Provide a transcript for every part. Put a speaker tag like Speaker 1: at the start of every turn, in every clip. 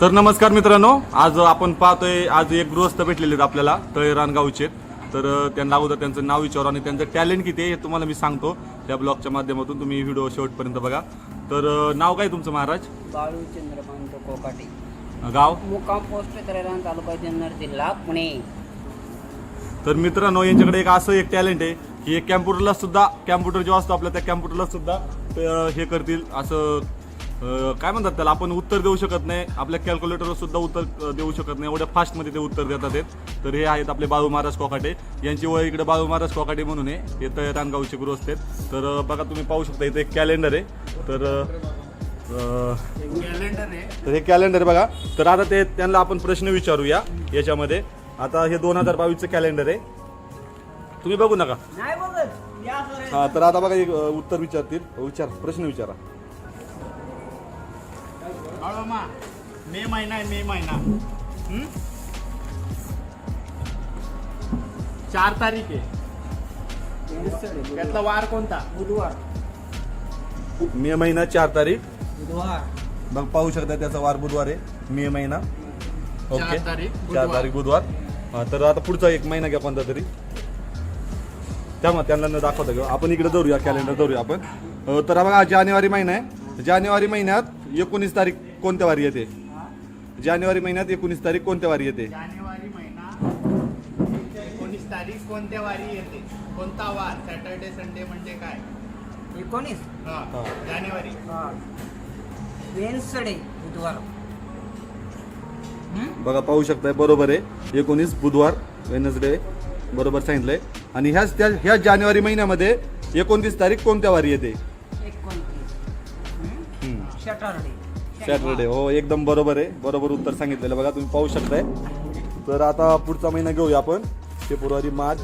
Speaker 1: तर नमस्कार मित्रांनो आज आपण पाहतोय आज एक गृहस्थ भेटलेले आहेत आपल्याला तळे रानगावचे तर त्यांना अगोदर त्यांचं नाव विचारू आणि त्यांचं टॅलेंट किती आहे हे तुम्हाला मी सांगतो. त्या ब्लॉगच्या माध्यमातून तुम्ही व्हिडिओ शेवटपर्यंत बघा. तर नाव काय तुमचं महाराज?
Speaker 2: बाळू चंद्रकांत कोकाटे.
Speaker 1: गाव?
Speaker 2: मुक्काम पोस्ट तळेरान तालुका जुन्नर जिल्हा पुणे.
Speaker 1: तर मित्रांनो यांच्याकडे एक असं एक टॅलेंट आहे की एक कॅम्प्युटरला सुद्धा कॅम्प्युटर जो असतो आपल्या त्या कॅम्प्युटरला सुद्धा हे करतील असं काय म्हणतात त्याला? आपण उत्तर देऊ शकत नाही. आपल्या कॅल्क्युलेटरवर सुद्धा उत्तर देऊ शकत नाही. एवढ्या फास्टमध्ये ते उत्तर देतात आहेत तर हे आहेत आपले बाळू महाराज कोकाटे. यांची वय इकडे बाळू महाराज कोकाटे म्हणून आहे. हे तर रानगावचे गृहस्थ आहेत. तर बघा तुम्ही पाहू शकता इथे एक कॅलेंडर आहे. तर तर हे कॅलेंडर बघा. तर आता ते त्यांना आपण प्रश्न विचारूया याच्यामध्ये. आता हे दोन हजार बावीसचं कॅलेंडर आहे. तुम्ही बघू नका. हा तर आता बघा एक उत्तर विचारतील. विचार प्रश्न विचारा.
Speaker 3: मे. महिना आहे मे महिना. हं? चार तारीख आहे. त्यातला वार कोणता?
Speaker 2: बुधवार.
Speaker 1: मे महिना चार तारीख.
Speaker 2: बुधवार.
Speaker 1: मग पाहू शकता त्याचा वार बुधवार आहे मे महिना. ओके.
Speaker 3: चार तारीख
Speaker 1: चार
Speaker 3: बुधवार.
Speaker 1: तारीख बुधवार. हा तर आता पुढचा एक महिना घ्या कोणता तरी. त्यामुळे त्यांना न दाखवता घेऊ. आपण इकडे धरूया कॅलेंडर धरूया आपण. अ, तर हा बघा जानेवारी महिना आहे. जानेवारी महिन्यात एकोणीस तारीख कोणत्या वारी येते? जानेवारी महिन्यात एकोणीस तारीख कोणत्या वारी येते?
Speaker 3: जानेवारी महिना एकोणीस तारीख कोणत्या वारी येते? कोणता वार? सॅटर्डे संडे म्हणजे काय?
Speaker 2: एकोणीस?
Speaker 3: हा
Speaker 1: हा.
Speaker 3: जानेवारी.
Speaker 2: वेन्सडे बुधवार. हं?
Speaker 1: बघा पाहू शकताय बरोबर आहे. एकोणीस बुधवार वेनसडे बरोबर सांगितलंय. आणि ह्याच त्या ह्या जानेवारी महिन्यामध्ये एकोणतीस तारीख कोणत्या वारी येते?
Speaker 2: एकोणतीस. सॅटरडे.
Speaker 1: सॅटरडे हो एकदम बरोबर आहे. बरोबर उत्तर सांगितलेलं बघा तुम्ही पाहू शकताय. तर आता पुढचा महिना घेऊया आपण. फेब्रुवारी मार्च.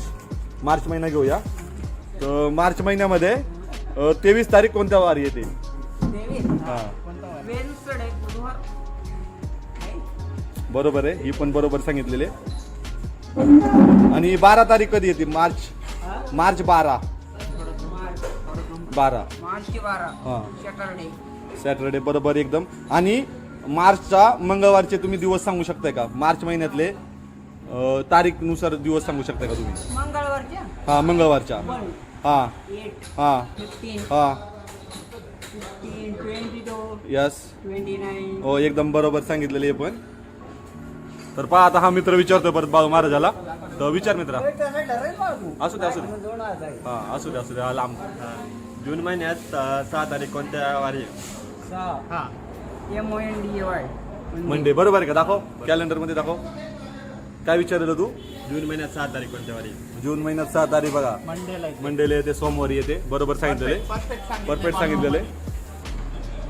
Speaker 1: मार्च महिना घेऊया. तर मार्च महिन्यामध्ये तेवीस तारीख कोणत्या वारी येते? हा? बरोबर आहे ही पण बरोबर सांगितलेले आणि बारा तारीख कधी येते? मार्च? मार्च बारा. बारा.
Speaker 2: मार्च बारा.
Speaker 1: हा.
Speaker 2: सॅटरडे
Speaker 1: बरोबर एकदम. आणि मार्चचा मंगळवारचे तुम्ही दिवस सांगू शकताय का? मार्च महिन्यातले अं, तारीखनुसार दिवस सांगू शकताय का तुम्ही?
Speaker 2: मंगळवारच्या?
Speaker 1: हा मंगळवारच्या.
Speaker 2: वन
Speaker 1: हा.
Speaker 2: एट.
Speaker 1: हा.
Speaker 2: फिफ्टीन.
Speaker 1: हा.
Speaker 2: Fifteen twenty two.
Speaker 1: Yes
Speaker 2: twenty nine.
Speaker 1: हो एकदम बरोबर सांगितलेले हे पण. तर पहा आता हा मित्र विचारतोय परत बाबा महाराजाला. तर विचार मित्रा. असू दे असू दे. हा असू दे असू दे हा लांब.
Speaker 4: जून महिन्यात सहा तारीख कोणत्या वारी?
Speaker 3: हा.
Speaker 2: M O N D A Y
Speaker 1: Monday बरोबर आहे का? दाखव. कॅलेंडरमध्ये दाखव. काय विचारलं तू?
Speaker 4: जून महिन्यात सहा तारीख कोणत्या वारी?
Speaker 1: जून महिन्यात सहा तारीख बघा.
Speaker 3: मंडेला
Speaker 1: मंडेला येते. सोमवारी येते. बरोबर सांगितलेले.
Speaker 3: परफेक्ट
Speaker 1: परफेक्ट सांगितलेले.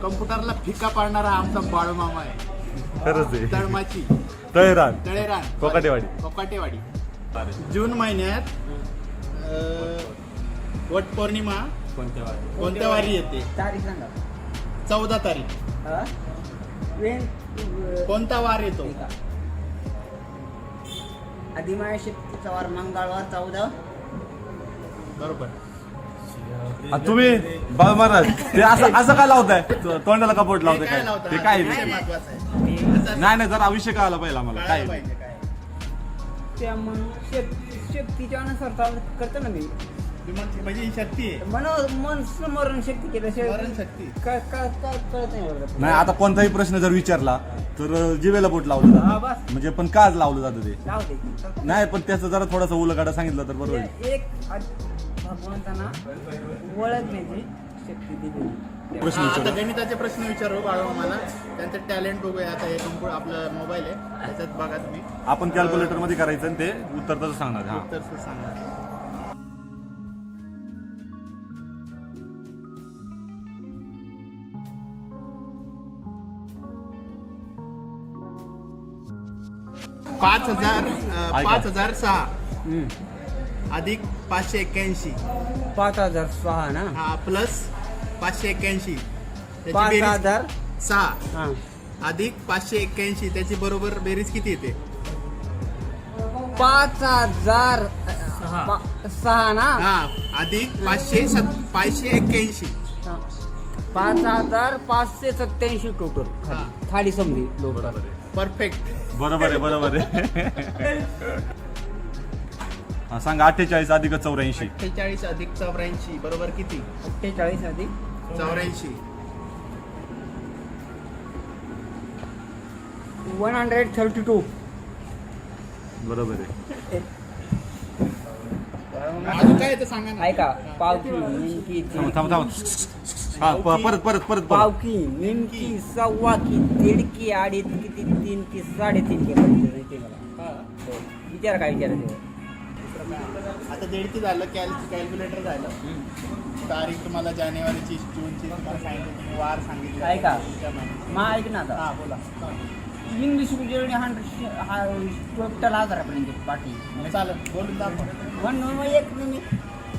Speaker 3: कम्प्युटरला फिका पाडणारा आमचा बाळू मामा आहे.
Speaker 1: खरंच आहे.
Speaker 3: तळमाची.
Speaker 1: तळेरान.
Speaker 3: तळेरान.
Speaker 1: कोकाटेवाडी.
Speaker 3: कोकाटेवाडी. जून महिन्यात अं, वट पौर्णिमा
Speaker 4: कोणत्या वारी?
Speaker 3: कोणत्या वारी येते?
Speaker 2: तारीख सांगा.
Speaker 3: चौदा तारीख.
Speaker 2: हा? वेन
Speaker 3: कोणता वार येतो?
Speaker 2: ठीक आहे. आदिमाय शक्तीचा वार मंगळवार चौदा.
Speaker 3: बरोबर.
Speaker 1: आ, तुम्ही बाबा महाराज ते असं असं काय लावताय? तो- तोंडाला कपोट लावताय
Speaker 3: हे काय?
Speaker 1: ते काय ते?
Speaker 3: महत्त्वाचा आहे.
Speaker 1: नाही नाही जरा विषय कळाला पाहिजे आम्हाला. काय
Speaker 3: कळायला पाहिजे काय
Speaker 2: त्या मन शक- शक्तीच्या अनुसार चालू करतो ना मी.
Speaker 3: म्हणजे ही शक्ती आहे.
Speaker 2: मन मन स्मरण शक्ती केल्याशिवाय
Speaker 3: शक्ती.
Speaker 2: काय काय काय कळत नाही बरं.
Speaker 1: नाही आता कोणताही प्रश्न जर विचारला तर जिवेला बोट लावलं
Speaker 2: हा,
Speaker 1: जातं
Speaker 2: बस.
Speaker 1: म्हणजे पण काच लावलं जातं ते.
Speaker 2: जाऊ दे. चालतं.
Speaker 1: नाही पण त्याचं जरा थोडासा उलगाडा सांगितलं तर बरोबर आहे.
Speaker 2: एक आद- भगवंतांना ओळखण्याची शक्ती दिली.
Speaker 1: प्रश्न
Speaker 3: हा, आता गणिताचे प्रश्न विचारू बाळू मला त्यांचं टॅलेंट बघूया. आता हे कम्प्युटर आपलं मोबाईल आहे. त्याच्यात बघा तुम्ही.
Speaker 1: आपण कॅल्क्युलेटरमध्ये करायचं आणि ते उत्तर तसं सांगणार हा.
Speaker 3: उत्तर सांगा पाच हजार अं. पाच हजार सहा. अधिक पाचशे एक्क्याऐंशी.
Speaker 2: पाच हजार सहा ना?
Speaker 3: हा प्लस पाचशे एक्क्याऐंशी. त्याची
Speaker 2: पाच
Speaker 3: बेरीज
Speaker 2: हजार?
Speaker 3: सहा.
Speaker 2: हा.
Speaker 3: अधिक पाचशे एक्क्याऐंशी त्याची बरोबर बेरीज किती येते?
Speaker 2: पाच हजार पा- सहा. ना?
Speaker 3: हा अधिक पाचशे सत पाचशे एक्क्याऐंशी.
Speaker 2: हा. पाच हजार पाचशे सत्याऐंशी टोटल.
Speaker 3: हा.
Speaker 2: खाली समजी
Speaker 3: परफेक्ट.
Speaker 1: बरोबर आहे बरोबर आहे. हा सांगा अठ्ठेचाळीस अधिक चौऱ्याऐंशी.
Speaker 3: अठ्ठेचाळीस अधिक चौऱ्याऐंशी बरोबर किती?
Speaker 2: अठ्ठेचाळीस अधिक
Speaker 3: चौऱ्याऐंशी.
Speaker 2: वन हंड्रेड थर्टी टू
Speaker 1: बरोबर आहे.
Speaker 3: अजून काय येतं सांगा ना.
Speaker 2: ऐका पावकी निमकी
Speaker 1: थांब थांब थांब. हा प- परत परत परत परत.
Speaker 2: पावकी निमकी सव्वा की दीड की अडीच की तीन की साडेतीन की ते मला.
Speaker 3: हा.
Speaker 2: विचार काय विचारायचं
Speaker 3: आता दीड की झालं कॅल कॅल्क्युलेटर झालं. तारीख तुम्हाला जानेवारीची जूनची तुम्हाला सांगितलं तुम्ही वार सांगितलं. त्या महिन्यात.
Speaker 2: मग ऐक ना आता.
Speaker 3: हा बोला.
Speaker 2: इंग्लिश मीडियम हंड्रेड हा टोटल हजारापर्यंत पाठी
Speaker 3: चालेल बोलून दाखवा.
Speaker 2: वन एक मी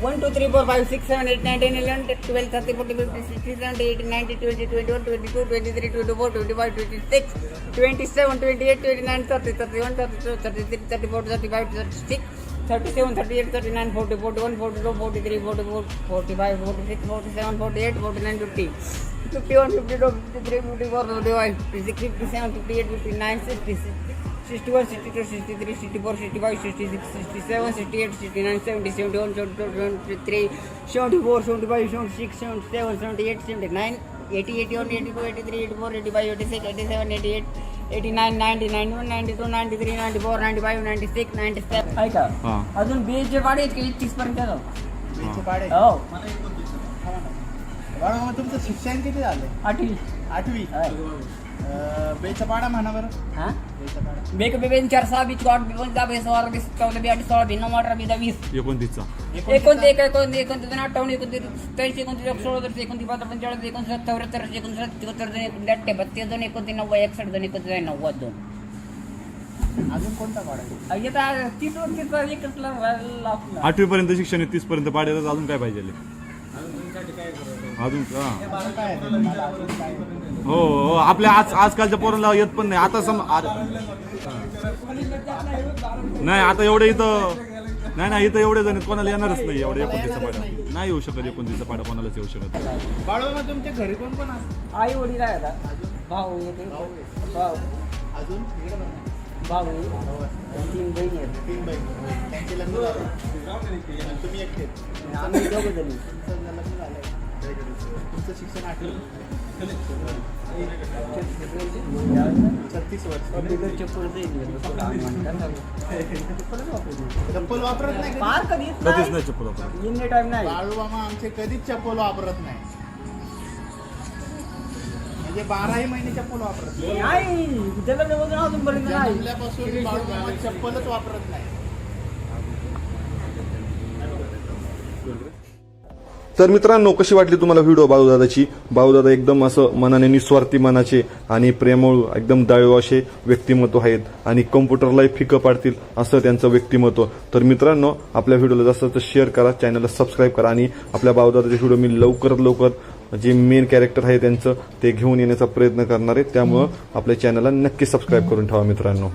Speaker 2: one two three four five six seven eight nine ten eleven twelve thirty forty fifty sixty seventy eighty ninety twenty twenty one twenty two twenty three twenty four twenty five twenty six twenty seven twenty eight twenty nine thirty thirty one thirty two thirty three thirty four thirty five thirty six thirty seven thirty eight thirty nine forty forty one forty two forty three forty four forty five forty six forty seven forty eight forty nine fifty fifty one fifty two fifty three fifty four fifty five fifty six fifty seven fifty eight fifty nine sixty six sixty seven sixty eight sixty nine seventy seventy one seventy two seventy three seventy four seventy five seventy six seventy seven seventy eight seventy nine eighty eighty one eighty two eighty three eighty four eighty five eighty six eighty seven eighty eight eighty nine ninety ninety one ninety two ninety three ninety four ninety five ninety six ninety seven ऐका
Speaker 1: हा
Speaker 2: अजून बीएचे भाडे आहेत की तीस पर्यंत जाऊ
Speaker 3: बीचे पाडे
Speaker 2: हो
Speaker 3: बरं मग तुमचं शिक्षण किती झालं?
Speaker 2: आठवी.
Speaker 3: आठवी? अं, बेचा पाडा म्हणा बरं.
Speaker 2: हां?
Speaker 3: बेचा पाडा.
Speaker 2: बेक बेबेन चार सहा बीच सोळा बी आठ सोळा बी नऊ अठरा बी दहा वीस.
Speaker 1: एकोणतीसचा.
Speaker 2: एकोणतीस एक एकोणतीस एकोणतीस दोन अठ्ठावन्न एकोणतीस त्र्याऐंशी एकोणतीस एक सोळा दोनशे एकोणतीस पंधरा पंचेचाळीस एकोणतीस चौऱ्याहत्तर एकोणतीस एकोणत्तर दोन एकोणतीस अठ्ठे बत्तीस दोन एकोणतीस नव्वद एकसष्ट दोन एकोणतीस नव्वद दोन.
Speaker 3: अजून कोणता पाडा
Speaker 2: अरे आता तीस
Speaker 1: आठवी पर्यंत शिक्षण आहे तीस पर्यंत पाड्यात अजून काय पाहिजे? अजून का? हो हो आपल्या आज आजकालच्या पोरांना येत पण नाही. आता सम नाही आता एवढे इथं नाही नाही इथं एवढे जण कोणाला येणारच नाही एवढे एकोणतीसचा पाडा. नाही येऊ शकत एकोणतीसचा पाडा कोणालाच येऊ शकत
Speaker 3: बाळू मग तुमच्या घरी कोण कोण असतं
Speaker 2: आई वडील आहे आता. भाऊ येते. तीन बहिणी आहेत.
Speaker 3: तीन बहीण. त्यांचे लग्न झालं. तुम्ही एकटे
Speaker 2: आम्ही दोघं जणी.
Speaker 3: तुमचं लग्न झालंय. तुमचं शिक्षण आठवी छत्तीस वर्ष चप्पल वापरत नाही?
Speaker 2: पार
Speaker 1: कधीच नाही चप्पल वापरत.
Speaker 2: इन टाइम नाही.
Speaker 3: बाळू मामा आमचे कधीच चप्पल वापरत नाही. म्हणजे बाराही महिने चप्पल वापरत नाही. जन्मल्यापासून बाळू मामा चप्पलच वापरत नाही.
Speaker 1: तर मित्रांनो कशी वाटली तुम्हाला व्हिडिओ बाऊदादाची बाऊदादा एकदम असं मनाने निस्वार्थी मनाचे आणि प्रेमळ एकदम दाळू असे व्यक्तिमत्व आहेत आणि कम्प्युटरलाही फिकं पाडतील असं त्यांचं व्यक्तिमत्व. तर मित्रांनो आपल्या व्हिडिओला जास्त जास्त शेअर करा चॅनलला सबस्क्राईब करा आणि आपल्या बाऊदादाचे व्हिडिओ मी लवकरात लवकर जे मेन कॅरेक्टर आहे त्यांचं ते घेऊन येण्याचा प्रयत्न करणार आहे. त्यामुळं आपल्या चॅनलला नक्की सबस्क्राईब करून ठेवा मित्रांनो.